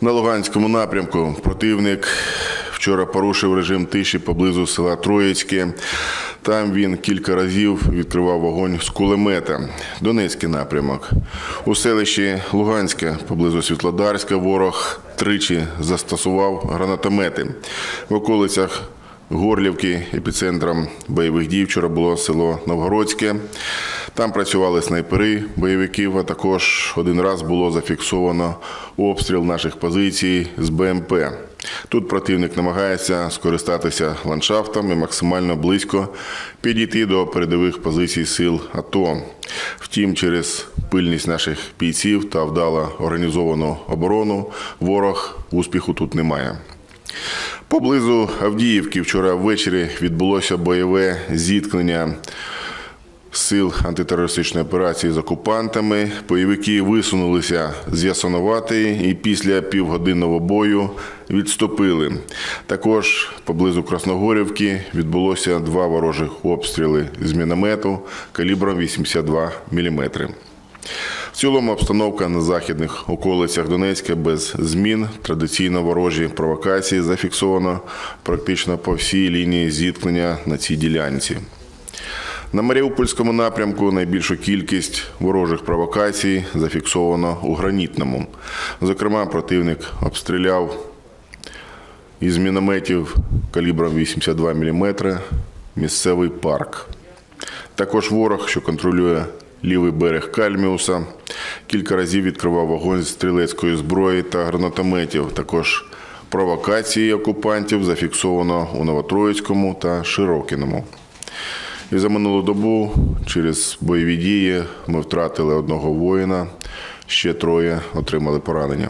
На Луганському напрямку противник вчора порушив режим тиші поблизу села Троїцьке. Там він кілька разів відкривав вогонь з кулемета. Донецький напрямок. У селищі Луганське поблизу Світлодарська ворог тричі застосував гранатомети. В околицях Горлівки епіцентром бойових дій вчора було село Новгородське. Там працювали снайпери бойовиків, а також один раз було зафіксовано обстріл наших позицій з БМП. Тут противник намагається скористатися ландшафтом і максимально близько підійти до передових позицій сил АТО. Втім, через пильність наших бійців та вдало організовану оборону ворог успіху тут немає. Поблизу Авдіївки вчора ввечері відбулося бойове зіткнення сил антитерористичної операції з окупантами. Бойовики висунулися з Ясоновати і після півгодинного бою відступили. Також поблизу Красногорівки відбулося два ворожих обстріли з міномету калібром 82 мм. В цілому обстановка на західних околицях Донецька без змін. Традиційно ворожі провокації зафіксовано практично по всій лінії зіткнення на цій ділянці. На Маріупольському напрямку найбільшу кількість ворожих провокацій зафіксовано у гранітному. Зокрема, противник обстріляв із мінометів калібром 82 мм місцевий парк. Також ворог, що контролює лівий берег Кальміуса, кілька разів відкривав вогонь з стрілецької зброї та гранатометів. Також провокації окупантів зафіксовано у Новотроїцькому та Широкіному. І за минулу добу через бойові дії ми втратили одного воїна, ще троє отримали поранення.